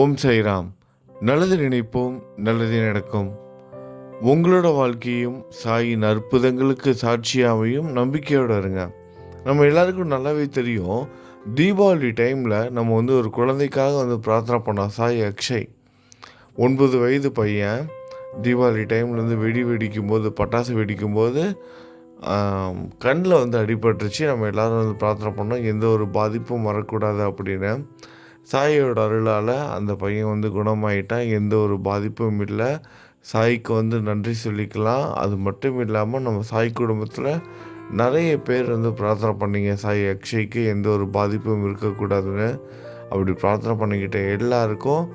ஓம் சைராம் நல்லது நினைப்போம் நல்லது நடக்கும். உங்களோட வாழ்க்கையும் சாயின் அற்புதங்களுக்கு சாட்சியாமையும் நம்பிக்கையோடு இருங்க. நம்ம எல்லாருக்கும் நல்லாவே தெரியும் தீபாவளி டைமில் நம்ம வந்து ஒரு குழந்தைக்காக வந்து பிரார்த்தனை பண்ணோம் சாய் அக்ஷய். ஒன்பது வயது பையன் தீபாவளி டைமில் வந்து வெடி வெடிக்கும் போது பட்டாசு வெடிக்கும் போது கண்ணில் வந்து அடிபட்டுருச்சு. நம்ம எல்லாரும் வந்து பிரார்த்தனை பண்ணோம் எந்த ஒரு பாதிப்பும் வரக்கூடாது அப்படின்னு. சாயோட அருளால் அந்த பையன் வந்து குணமாயிட்டான். எந்த ஒரு பாதிப்பும் இல்லை. சாய்க்கு வந்து நன்றி சொல்லிக்கலாம். அது மட்டும் இல்லாமல் நம்ம சாய் குடும்பத்தில் நிறைய பேர் வந்து பிரார்த்தனை பண்ணிங்க. சாய் அக்ஷய்க்கு எந்த ஒரு பாதிப்பும் இருக்கக்கூடாதுன்னு. அப்படி பிரார்த்தனை பண்ணிக்கிட்ட எல்லாருக்கும்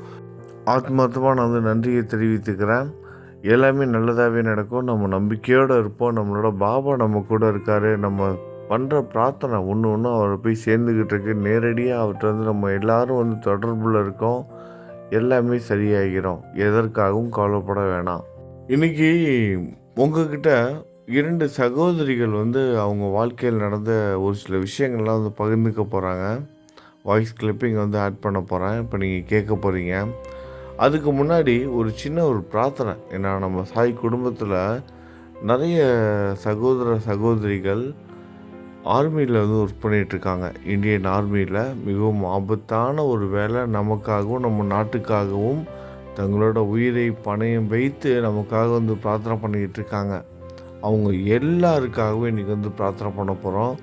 ஆத்மார்த்தமாக நான் வந்து நன்றியை தெரிவித்துக்கிறேன். எல்லாமே நல்லதாகவே நடக்கும். நம்ம நம்பிக்கையோடு இருப்போம். நம்மளோட பாபா நம்ம கூட இருக்கார். நம்ம பண்ணுற பிரார்த்தனை ஒன்று ஒன்று அவரை போய் சேர்ந்துக்கிட்டு இருக்கு. நேரடியாக அவர்கிட்ட வந்து நம்ம எல்லோரும் வந்து தொடர்பில் இருக்கோம். எல்லாமே சரியாகிறோம் எதற்காகவும் கவலைப்பட வேணாம். இன்னைக்கு உங்ககிட்ட இரண்டு சகோதரிகள் வந்து அவங்க வாழ்க்கையில் நடந்த ஒரு சில விஷயங்கள்லாம் வந்து பகிர்ந்துக்க போகிறாங்க வாய்ஸ் கிளிப்பிங் வந்து ஆட் பண்ண போகிறேன் இப்போ நீங்கள் கேட்க போகிறீங்க அதுக்கு முன்னாடி ஒரு சின்ன ஒரு பிரார்த்தனை. ஏன்னா நம்ம சாய் குடும்பத்தில் நிறைய சகோதர சகோதரிகள் ஆர்மியில் வந்து ஒர்க் பண்ணிகிட்ருக்காங்க இந்தியன் ஆர்மியில் மிகவும் ஆபத்தான ஒரு வேலை நமக்காகவும் நம்ம நாட்டுக்காகவும் தங்களோட உயிரை பணையம் வைத்து நமக்காக வந்து பிரார்த்தனை பண்ணிக்கிட்டு இருக்காங்க அவங்க எல்லாருக்காகவும் இன்றைக்கி வந்து பிரார்த்தனை பண்ண போகிறோம்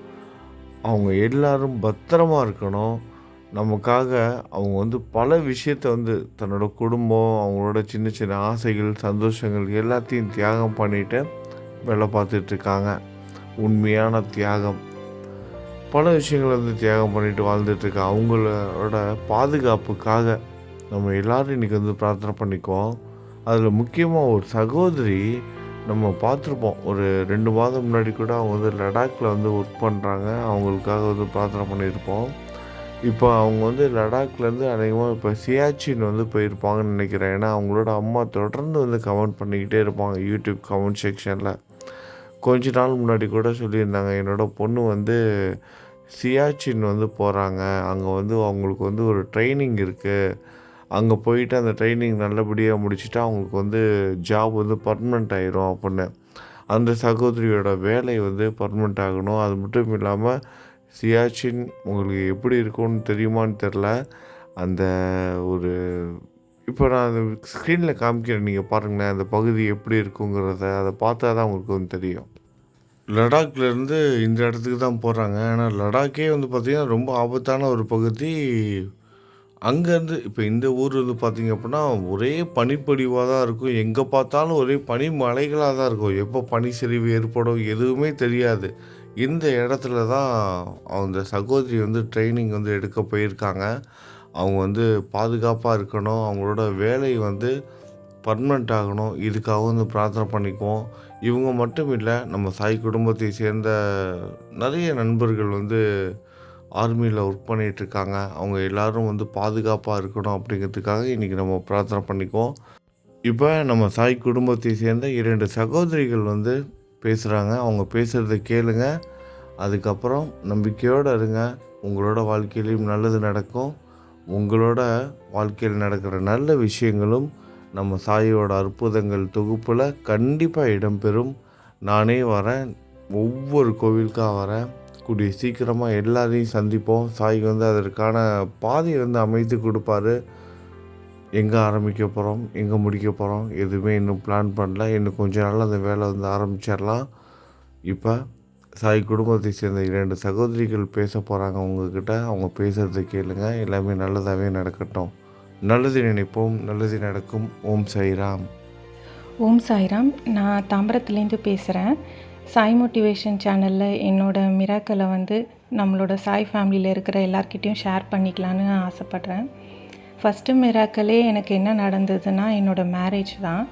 அவங்க எல்லாரும் பத்திரமா இருக்கணும். நமக்காக அவங்க வந்து பல விஷயத்த வந்து தன்னோட குடும்பம் அவங்களோட சின்ன சின்ன ஆசைகள் சந்தோஷங்கள் எல்லாத்தையும் தியாகம் பண்ணிட்டு வேலை பார்த்துட்ருக்காங்க உண்மையான தியாகம். பல விஷயங்களை வந்து தியாகம் பண்ணிட்டு வாழ்ந்துட்டுருக்க அவங்களோட பாதுகாப்புக்காக நம்ம எல்லோரும் இன்றைக்கி வந்து பிரார்த்தனை பண்ணிக்குவோம். அதில் முக்கியமாக ஒரு சகோதரி நம்ம பார்த்துருப்போம். ஒரு ரெண்டு மாதம் முன்னாடி கூட அவங்க வந்து லடாக்கில் வந்து ஒர்க் பண்ணுறாங்க அவங்களுக்காக வந்து பிரார்த்தனை பண்ணியிருப்போம். இப்போ அவங்க வந்து லடாக்லேருந்து அநேகமாக இப்போ சியாச்சின் வந்து போயிருப்பாங்கன்னு நினைக்கிறேன். ஏன்னா அவங்களோட அம்மா தொடர்ந்து வந்து கமெண்ட் பண்ணிக்கிட்டே இருப்பாங்க யூடியூப் கமெண்ட் செக்ஷனில் கொஞ்ச நாள் முன்னாடி கூட சொல்லியிருந்தாங்க. என்னோடய பொண்ணு வந்து சியாச்சின் வந்து போகிறாங்க அங்கே வந்து அவங்களுக்கு வந்து ஒரு ட்ரைனிங் இருக்குது அங்கே போயிட்டு அந்த ட்ரைனிங் நல்லபடியாக முடிச்சுட்டு அவங்களுக்கு வந்து ஜாப் வந்து பர்மனெண்ட் ஆயிரும் அப்படின்னு. அந்த சகோதரியோட வேலை வந்து பர்மனெண்ட் ஆகணும். அது மட்டும் இல்லாமல் சியாச்சின் உங்களுக்கு எப்படி இருக்கும்னு தெரியுமான்னு தெரில அந்த ஒரு இப்போ நான் அந்த ஸ்க்ரீனில் காமிக்கிறேன். நீங்கள் பாருங்களேன் அந்த பகுதி எப்படி இருக்குங்கிறத. அதை பார்த்தா தான் உங்களுக்கு வந்து தெரியும். லடாக்லேருந்து இந்த இடத்துக்கு தான் போகிறாங்க ஏன்னா லடாக்கே வந்து பார்த்திங்கன்னா ரொம்ப ஆபத்தான ஒரு பகுதி. அங்கேருந்து இப்போ இந்த ஊர் வந்து பார்த்திங்க அப்படின்னா ஒரே பனிப்பொழிவாக தான் இருக்கும். எங்கே பார்த்தாலும் ஒரே பனி மலைகளாக தான் இருக்கும். எப்போ பனி சரிவு ஏற்படும் எதுவுமே தெரியாது. இந்த இடத்துல தான் அந்த சகோதரி வந்து ட்ரைனிங் வந்து எடுக்க போயிருக்காங்க. அவங்க வந்து பாதுகாப்பாக இருக்கணும். அவங்களோட வேலை வந்து பர்மனெண்ட் ஆகணும். இதுக்காக வந்து பிரார்த்தனை பண்ணிக்குவோம். இவங்க மட்டும் இல்லை நம்ம சாய் குடும்பத்தை சேர்ந்த நிறைய நண்பர்கள் வந்து ஆர்மியில் ஒர்க் பண்ணிகிட்ருக்காங்க அவங்க எல்லோரும் வந்து பாதுகாப்பாக இருக்கணும் அப்படிங்கிறதுக்காக இன்றைக்கி நம்ம பிரார்த்தனை பண்ணிக்குவோம். இப்போ நம்ம சாய் குடும்பத்தை சேர்ந்த இரண்டு சகோதரிகள் வந்து பேசுகிறாங்க அவங்க பேசுகிறத கேளுங்க. அதுக்கப்புறம் நம்பிக்கையோடு இருங்க. உங்களோட வாழ்க்கையிலையும் நல்லது நடக்கும். உங்களோட வாழ்க்கையில் நடக்கிற நல்ல விஷயங்களும் நம்ம சாயோட அற்புதங்கள் தொகுப்பில் கண்டிப்பாக இடம்பெறும். நானே வரேன். ஒவ்வொரு கோவிலுக்காக வரேன். கூடிய சீக்கிரமாக எல்லாரையும் சந்திப்போம். சாய் வந்து அதற்கான பாதையை வந்து அமைத்து கொடுப்பாரு. எங்கே ஆரம்பிக்க போகிறோம் எங்கே முடிக்க போகிறோம் எதுவுமே இன்னும் பிளான் பண்ணல. இன்னும் கொஞ்ச நாள் அந்த வேலை வந்து ஆரம்பிச்சிடலாம். இப்போ சாய் குடும்பத்தை சேர்ந்த இரண்டு சகோதரிகள் பேச போகிறாங்க உங்ககிட்ட. அவங்க பேசுகிறத கேளுங்க. எல்லாமே நல்லதாகவே நடக்கட்டும். நல்லது நினைப்போம் நல்லது நடக்கும். ஓம் சாய்ராம். ஓம் சாய்ராம். நான் தாம்பரத்துலேருந்து பேசுகிறேன் சாய் மோட்டிவேஷன் சேனலில் என்னோட மிராக்களை வந்து நம்மளோட சாய் ஃபேமிலியில் இருக்கிற எல்லார்கிட்டேயும் ஷேர் பண்ணிக்கலான்னு ஆசைப்பட்றேன். ஃபஸ்ட்டு மிராக்கலே எனக்கு என்ன நடந்ததுன்னா என்னோடய மேரேஜ் தான்.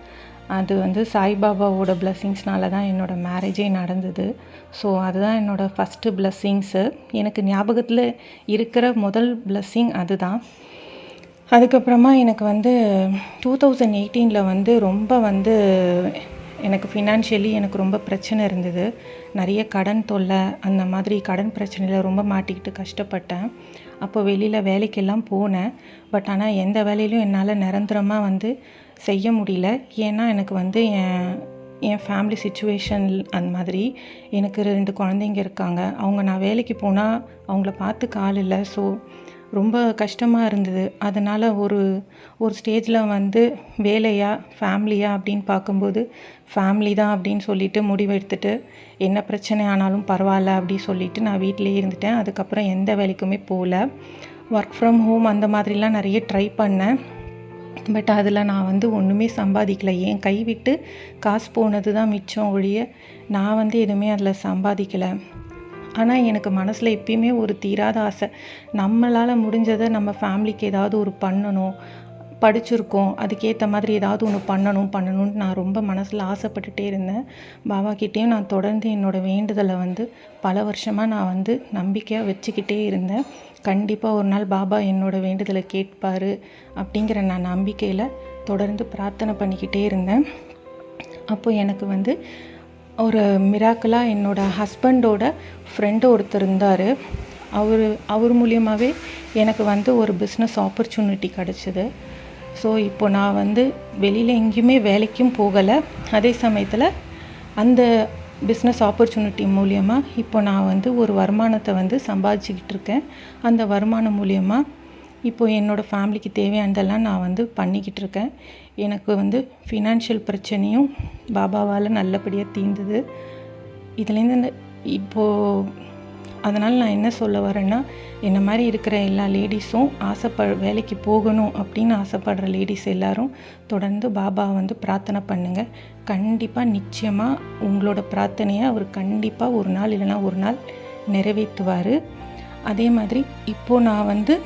அது வந்து சாய்பாபாவோட பிளஸ்ஸிங்ஸ்னால தான் என்னோடய மேரேஜே நடந்தது. ஸோ அதுதான் என்னோடய ஃபஸ்ட்டு பிளஸ்ஸிங்ஸு எனக்கு ஞாபகத்தில் இருக்கிற முதல் பிளெஸ்ஸிங் அதுதான். அதுக்கப்புறமா எனக்கு வந்து டூ தௌசண்ட் எயிட்டீனில் வந்து ரொம்ப வந்து எனக்கு ஃபினான்ஷியலி எனக்கு ரொம்ப பிரச்சனை இருந்தது. நிறைய கடன் தொல்லை அந்த மாதிரி கடன் பிரச்சனையில் ரொம்ப மாட்டிக்கிட்டு கஷ்டப்பட்டேன். அப்போ வெளியில் வேலைக்கெல்லாம் போனேன். பட் ஆனால் எந்த வேலையிலும் என்னால் நிரந்தரமாக வந்து செய்ய முடியல. ஏன்னா எனக்கு வந்து என் என் ஃபேமிலி சுச்சுவேஷன் அந்த மாதிரி எனக்கு ரெண்டு குழந்தைங்க இருக்காங்க. அவங்க நான் வேலைக்கு போனால் அவங்கள பார்த்துக்க ஆள் இல்லை. ஸோ ரொம்ப கஷ்டமாக இருந்தது. அதனால் ஒரு ஒரு ஸ்டேஜில் வந்து வேலையா ஃபேமிலியா அப்படின்னு பார்க்கும்போது ஃபேமிலி தான் அப்படின்னு சொல்லிட்டு முடிவெடுத்துட்டு என்ன பிரச்சனை ஆனாலும் பரவாயில்ல அப்படி சொல்லிட்டு நான் வீட்டிலேயே இருந்துட்டேன். அதுக்கப்புறம் எந்த வேலைக்குமே போகல. ஒர்க் ஃப்ரம் ஹோம் அந்த மாதிரிலாம் நிறைய ட்ரை பண்ணேன். பட் அதில் நான் வந்து ஒன்றுமே சம்பாதிக்கலை. ஏன் கைவிட்டு காசு போனது தான் மிச்சம் ஒழிய நான் வந்து எதுவுமே அதில் சம்பாதிக்கலை. ஆனால் எனக்கு மனசில் எப்பயுமே ஒரு தீராத ஆசை. நம்மளால் முடிஞ்சதை நம்ம ஃபேமிலிக்கு ஏதாவது ஒரு பண்ணணும் படிச்சிருக்கோம் அதுக்கேற்ற மாதிரி ஏதாவது ஒன்று பண்ணணும் பண்ணணும்னு நான் ரொம்ப மனசில் ஆசைப்பட்டுட்டே இருந்தேன். பாபாக்கிட்டேயும் நான் தொடர்ந்து என்னோடய வேண்டுதலை வந்து பல வருஷமாக நான் வந்து நம்பிக்கையாக வச்சுக்கிட்டே இருந்தேன். கண்டிப்பாக ஒரு நாள் பாபா என்னோடய வேண்டுதலை கேட்பார் அப்படிங்கிற நான் நம்பிக்கையில் தொடர்ந்து பிரார்த்தனை பண்ணிக்கிட்டே இருந்தேன். அப்போது எனக்கு வந்து ஒரு மிராக்கலாக என்னோடய ஹஸ்பண்டோட ஃப்ரெண்டு ஒருத்தர் இருந்தார். அவர் அவர் மூலியமாகவே எனக்கு வந்து ஒரு பிஸ்னஸ் ஆப்பர்ச்சுனிட்டி கிடச்சிது. ஸோ இப்போ நான் வந்து வெளியில் எங்கேயுமே வேலைக்கும் போகலை. அதே சமயத்தில் அந்த பிஸ்னஸ் ஆப்பர்ச்சுனிட்டி மூலியமாக இப்போ நான் வந்து ஒரு வருமானத்தை வந்து சம்பாதிச்சிக்கிட்டு இருக்கேன். அந்த வருமானம் மூலியமாக இப்போது என்னோடய ஃபேமிலிக்கு தேவையானதெல்லாம் நான் வந்து பண்ணிக்கிட்டு இருக்கேன் எனக்கு வந்து ஃபினான்ஷியல் பிரச்சனையும் பாபாவால் நல்லபடியாக தீர்ந்தது. இதுலேருந்து இந்த இப்போது அதனால் நான் என்ன சொல்ல வரேன்னா என்ன மாதிரி இருக்கிற எல்லா லேடிஸும் ஆசைப்ப வேலைக்கு போகணும் அப்படின்னு ஆசைப்படுற லேடிஸ் எல்லாரும் தொடர்ந்து பாபா வந்து பிரார்த்தனை பண்ணுங்கள் கண்டிப்பாக நிச்சயமாக உங்களோட பிரார்த்தனையை அவர் கண்டிப்பாக ஒரு நாள் இல்லைன்னா ஒரு நாள் நிறைவேற்றுவார். அதே மாதிரி இப்போது நான் வந்து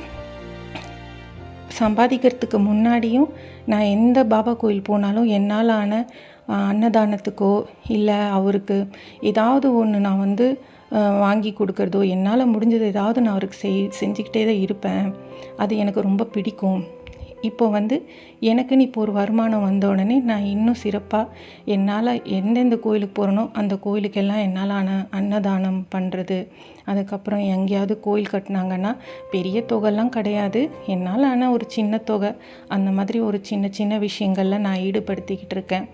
சம்பாதிக்கிறதுக்கு முன்னாடியும் நான் எந்த பாபா கோயில் போனாலும் என்னால் ஆன அன்னதானத்துக்கோ இல்லை அவருக்கு ஏதாவது ஒன்று நான் வந்து வாங்கி கொடுக்கறதோ என்னால் முடிஞ்சது ஏதாவது நான் அவருக்கு செய் செஞ்சுக்கிட்டே தான் இருப்பேன். அது எனக்கு ரொம்ப பிடிக்கும். இப்போ வந்து எனக்குன்னு இப்போ ஒரு வருமானம் வந்த உடனே நான் இன்னும் சிறப்பாக என்னால் எந்தெந்த கோயிலுக்கு போகிறனோ அந்த கோயிலுக்கெல்லாம் என்னால் ஆன அன்னதானம் பண்ணுறது அதுக்கப்புறம் எங்கேயாவது கோயில் கட்டினாங்கன்னா பெரிய தொகைலாம் கிடையாது. என்னால் ஆனால் ஒரு சின்ன தொகை அந்த மாதிரி ஒரு சின்ன சின்ன விஷயங்களில் நான் ஈடுபடுத்திக்கிட்டு இருக்கேன்.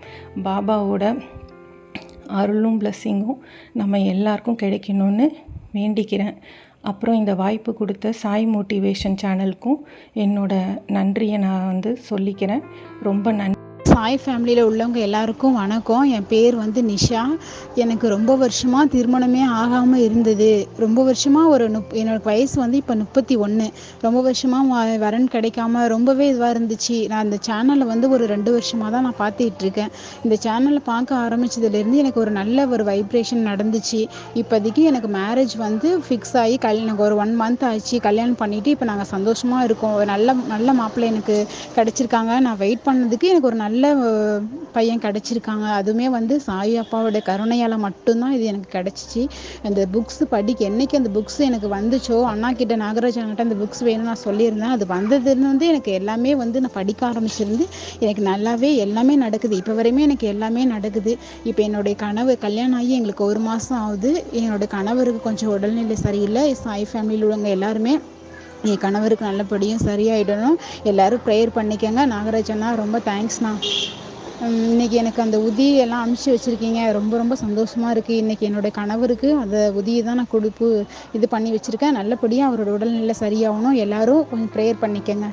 பாபாவோட அருளும் பிளஸ்ஸிங்கும் நம்ம எல்லாருக்கும் கிடைக்கணும்னு வேண்டிக்கிறேன். அப்புறம் இந்த வாய்ப்பு கொடுத்த சாய் மோட்டிவேஷன் சேனலுக்கும் என்னோட நன்றியை நான் வந்து சொல்லிக்கிறேன். ரொம்ப நன்றி. சாய் ஃபேமிலியில் உள்ளவங்க எல்லாருக்கும் வணக்கம். என் பேர் வந்து நிஷா. எனக்கு ரொம்ப வருஷமாக திருமணமே ஆகாமல் இருந்தது. ரொம்ப வருஷமாக ஒரு நுப் என்னோட வயசு வந்து இப்போ முப்பத்தி ஒன்று ரொம்ப வருஷமாக வரன் கிடைக்காம ரொம்பவே இதுவாக இருந்துச்சு. நான் இந்த சேனலை வந்து ஒரு ரெண்டு வருஷமாக தான் நான் பார்த்துட்ருக்கேன் இந்த சேனலை பார்க்க ஆரம்பித்ததுலேருந்து எனக்கு ஒரு நல்ல ஒரு வைப்ரேஷன் நடந்துச்சு. இப்போதைக்கு எனக்கு மேரேஜ் வந்து ஃபிக்ஸ் ஆகி கல் எனக்கு ஒரு ஒன் மந்த் ஆச்சு. கல்யாணம் பண்ணிவிட்டு இப்போ நாங்கள் சந்தோஷமாக இருக்கோம். ஒரு நல்ல நல்ல மாப்பிள்ளை எனக்கு கிடச்சிருக்காங்க. நான் வெயிட் பண்ணதுக்கு எனக்கு ஒரு நல்ல பையன் கிடச்சிருக்காங்க. அதுவுமே வந்து சாய் அப்பாவோட கருணையால் மட்டும்தான் இது எனக்கு கிடச்சிச்சு. அந்த புக்ஸ் படிக்க என்றைக்கு அந்த புக்ஸ் எனக்கு வந்துச்சோ அண்ணா கிட்ட நாகராஜ் அந்த புக்ஸ் வேணும்னு நான் சொல்லியிருந்தேன். அது வந்ததுலேருந்து வந்து எனக்கு எல்லாமே வந்து நான் படிக்க ஆரம்பிச்சிருந்து எனக்கு நல்லாவே எல்லாமே நடக்குது. இப்போ வரையுமே எனக்கு எல்லாமே நடக்குது. இப்போ என்னுடைய கனவு கல்யாணம் ஆகி எங்களுக்கு ஒரு மாதம் ஆகுது. என்னோடய கணவருக்கு கொஞ்சம் உடல்நிலை சரியில்லை. சாய் ஃபேமிலியில் உள்ளவங்க எல்லாருமே என் கணவருக்கு நல்லபடியும் சரியாயிடணும். எல்லாரும் ப்ரேயர் பண்ணிக்கங்க. நாகராஜ் அண்ணா ரொம்ப தேங்க்ஸ்ண்ணா இன்றைக்கி இன்னைக்கு எனக்கு அந்த உதி எல்லாம் அனுப்பிச்சி வச்சுருக்கீங்க. ரொம்ப ரொம்ப சந்தோஷமாக இருக்குது இன்றைக்கி என்னுடைய கணவருக்கு அந்த உதியை தான் நான் கொடுப்பு இது பண்ணி வச்சுருக்கேன். நல்லபடியாக அவரோட உடல்நிலை சரியாகணும். எல்லாரும் கொஞ்சம் ப்ரேயர் பண்ணிக்கங்க.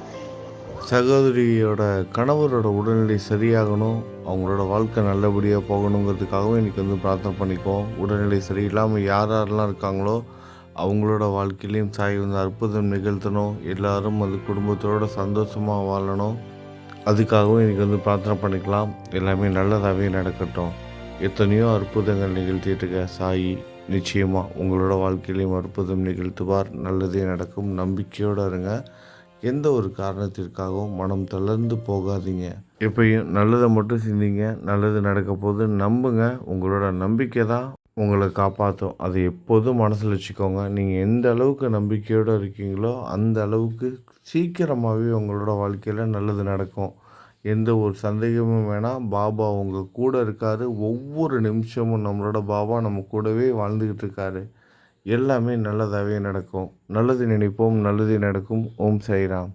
சகோதரியோட கணவரோட உடல்நிலை சரியாகணும். அவங்களோட வாழ்க்கை நல்லபடியாக போகணுங்கிறதுக்காகவும் இன்றைக்கி வந்து பிரார்த்தனை பண்ணிக்குவோம். உடல்நிலை சரியில்லாமல் யார் யாரெல்லாம் இருக்காங்களோ அவங்களோட வாழ்க்கையிலையும் சாய் வந்து அற்புதம் நிகழ்த்தணும். எல்லாரும் அது குடும்பத்தோட சந்தோஷமாக வாழணும். அதுக்காகவும் இன்றைக்கி வந்து பிரார்த்தனை பண்ணிக்கலாம். எல்லாமே நல்லதாகவே நடக்கட்டும். எத்தனையோ அற்புதங்கள் நிகழ்த்திட்டு இருக்க சாயி நிச்சயமாக உங்களோட வாழ்க்கையிலையும் அற்புதம் நிகழ்த்துவார். நல்லதே நடக்கும். நம்பிக்கையோடு இருங்க. எந்த ஒரு காரணத்திற்காகவும் மனம் தளர்ந்து போகாதீங்க. எப்பயும் நல்லதை மட்டும் சிந்திங்க நல்லது நடக்க போது நம்புங்க. உங்களோட நம்பிக்கை தான் உங்களை காப்பாற்றும் அதை எப்போதும் மனசில் வச்சுக்கோங்க. நீங்கள் எந்த அளவுக்கு நம்பிக்கையோடு இருக்கீங்களோ அந்த அளவுக்கு சீக்கிரமாகவே உங்களோட வாழ்க்கையில் நல்லது நடக்கும். எந்த ஒரு சந்தேகமும் வேணாம் பாபா உங்கள் கூட இருக்கார். ஒவ்வொரு நிமிஷமும் நம்மளோட பாபா நம்ம கூடவே வாழ்ந்துக்கிட்டு இருக்காரு. எல்லாமே நல்லதாகவே நடக்கும். நல்லது நினைப்போம் நல்லது நடக்கும். ஓம் சாய்ராம்.